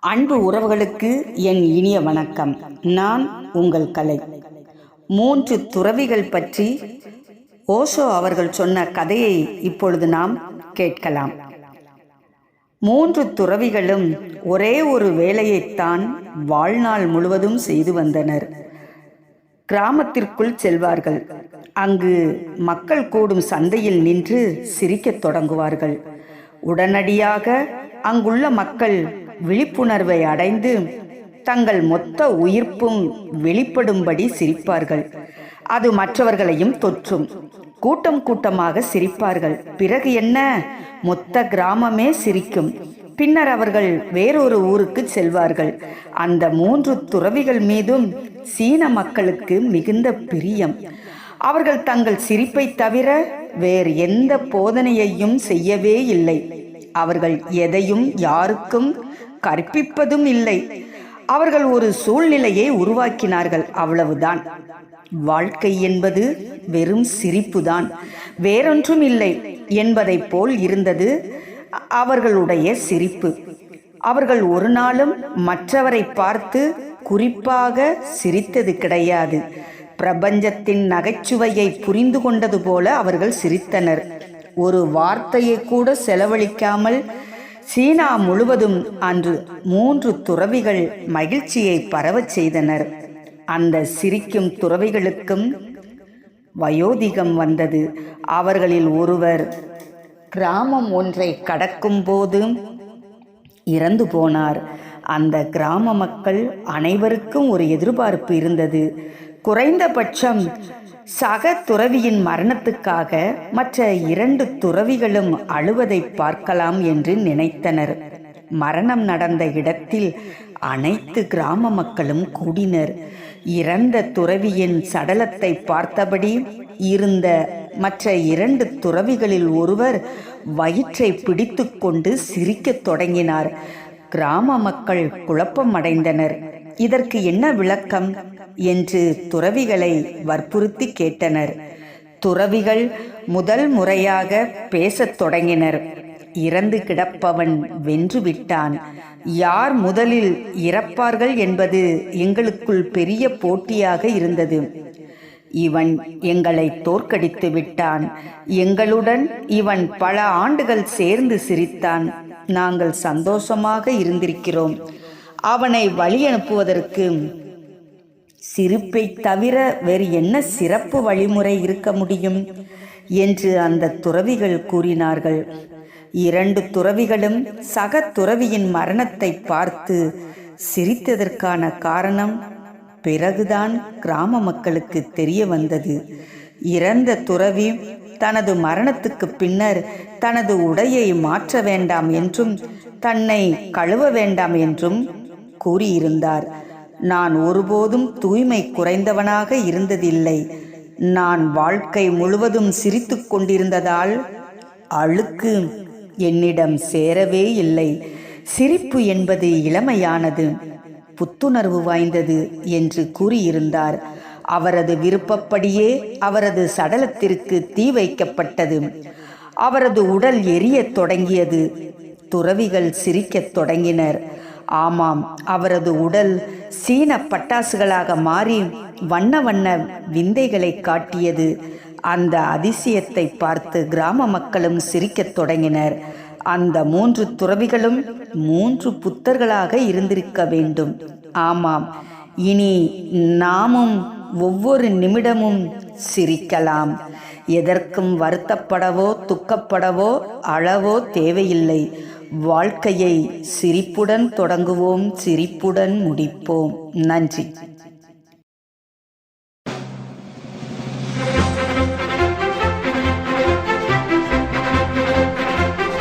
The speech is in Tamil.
அன்பு உறவுகளுக்கு என் இனிய வணக்கம். நான் உங்கள் கலை. மூன்று துறவிகள் பற்றி ஓஷோ அவர்கள் சொன்ன கதையை இப்பொழுது நாம் கேட்கலாம். மூன்று துறவிகளும் ஒரே ஒரு வேலையைத்தான் வாழ்நாள் முழுவதும் செய்து வந்தனர். கிராமத்திற்குள் செல்வார்கள். அங்கு மக்கள் கூடும் சந்தையில் நின்று சிரிக்கத் தொடங்குவார்கள். உடனடியாக அங்குள்ள மக்கள் விழிப்புணர்வை அடைந்து தங்கள் மொத்த உயிர்ப்பும் வெளிப்படும்படி சிரிப்பார்கள். அது மற்றவர்களையும் தொற்றும். கூட்டம் கூட்டமாக சிரிப்பார்கள். பிறகு என்ன? மொத்த கிராமமே சிரிக்கும். பின்னர் அவர்கள் வேறொரு ஊருக்கு செல்வார்கள். அந்த மூன்று துறவிகள் மீதும் சீன மக்களுக்கு மிகுந்த பிரியம். அவர்கள் தங்கள் சிரிப்பை தவிர வேறு எந்த போதனையையும் செய்யவே இல்லை. அவர்கள் எதையும் யாருக்கும் கற்பிப்பதும் இல்லை. அவர்கள் ஒரு சூழ்நிலையை உருவாக்கினார்கள் அவ்வளவுதான். வாழ்க்கை என்பது வெறும் சிரிப்புதான் வேறொன்றும் இல்லை என்பதைப் போல் இருந்தது அவர்களுடைய சிரிப்பு. அவர்கள் ஒரு நாளும் மற்றவரை பார்த்து குறிப்பாக சிரித்தது கிடையாது. பிரபஞ்சத்தின் நகைச்சுவையை புரிந்து கொண்டது போல அவர்கள் சிரித்தனர். ஒரு வார்த்தையை கூட செலவழிக்காமல் சீனா முழுவதும் அன்று மூன்று துறவிகள் மகிழ்ச்சியை பரவச் செய்தனர். அந்த சிரிக்கும் துறவிகளுக்கும் வயோதிகம் வந்தது. அவர்களில் ஒருவர் கிராமம் ஒன்றை கடக்கும் போது இறந்து போனார். அந்த கிராம மக்கள் அனைவருக்கும் ஒரு எதிர்பார்ப்பு இருந்தது. குறைந்தபட்சம் சக துறவியின் மரணத்துக்காக மற்ற இரண்டு துறவிகளும் அழுவதை பார்க்கலாம் என்று நினைத்தனர். மரணம் நடந்த இடத்தில் அனைத்து கிராம மக்களும் கூடினர். இறந்த துறவியின் சடலத்தை பார்த்தபடி இருந்த மற்ற இரண்டு துறவிகளில் ஒருவர் வயிற்றை பிடித்து கொண்டு சிரிக்கத் தொடங்கினார். கிராம மக்கள் குழப்பம் அடைந்தனர் இதற்கு என்ன விளக்கம்? என்று துறவிகளை வற்புறுத்தி கேட்டனர். துறவிகள் முதல் முறையாக பேசத் தொடங்கினர். இறந்து கிடப்பவன் வென்று விட்டான். யார் முதலில் இறப்பார்கள் என்பது எங்களுக்குள் பெரிய போட்டியாக இருந்தது. இவன் எங்களை தோற்கடித்து விட்டான். எங்களுடன் இவன் பல ஆண்டுகள் சேர்ந்து சிரித்தான். நாங்கள் சந்தோஷமாக இருந்திருக்கிறோம். அவனை வழி அனுப்புவதற்கு சிரிப்பை தவிர வேறு என்ன சிறப்பு வழிமுறை இருக்க முடியும்? என்று அந்த துறவிகள் கூறினார்கள். இரண்டு துறவிகளும் சக துறவியின் மரணத்தை பார்த்து சிரித்ததற்கான காரணம் பிறகுதான் கிராம மக்களுக்கு தெரிய வந்தது. இறந்த துறவி தனது மரணத்துக்கு பின்னர் தனது உடையை மாற்ற வேண்டாம் என்றும் தன்னை கழுவ வேண்டாம் என்றும் கூறியிருந்தார். நான் ஒருபோதும் தூய்மை குறைந்தவனாக இருந்ததில்லை. நான் வாழ்க்கை முழுவதும் சிரித்து கொண்டிருந்ததால் அழுக்கு என்னிடம் சேரவே இல்லை. சிரிப்பு என்பது இளமையானது புத்துணர்வு வாய்ந்தது என்று கூறியிருந்தார். அவரது விருப்பப்படியே அவரது சடலத்திற்கு தீ வைக்கப்பட்டது. அவரது உடல் எரியத் தொடங்கியது. துறவிகள் சிரிக்கத் தொடங்கினர். ஆமாம் அவரது உடல் சீன பட்டாசுகளாக மாறி வண்ண வண்ண விந்தைகளை காட்டியது. அந்த அதிசயத்தை பார்த்து கிராம மக்களும் சிரிக்கத் தொடங்கினர். அந்த மூன்று துறவிகளும் மூன்று புத்தர்களாக இருந்திருக்க வேண்டும். ஆமாம் இனி நாமும் ஒவ்வொரு நிமிடமும் சிரிக்கலாம். எதற்கும் வருத்தப்படவோ துக்கப்படவோ அளவோ தேவையில்லை. வாழ்க்கையை சிரிப்புடன் தொடங்குவோம் சிரிப்புடன் முடிப்போம். நன்றி.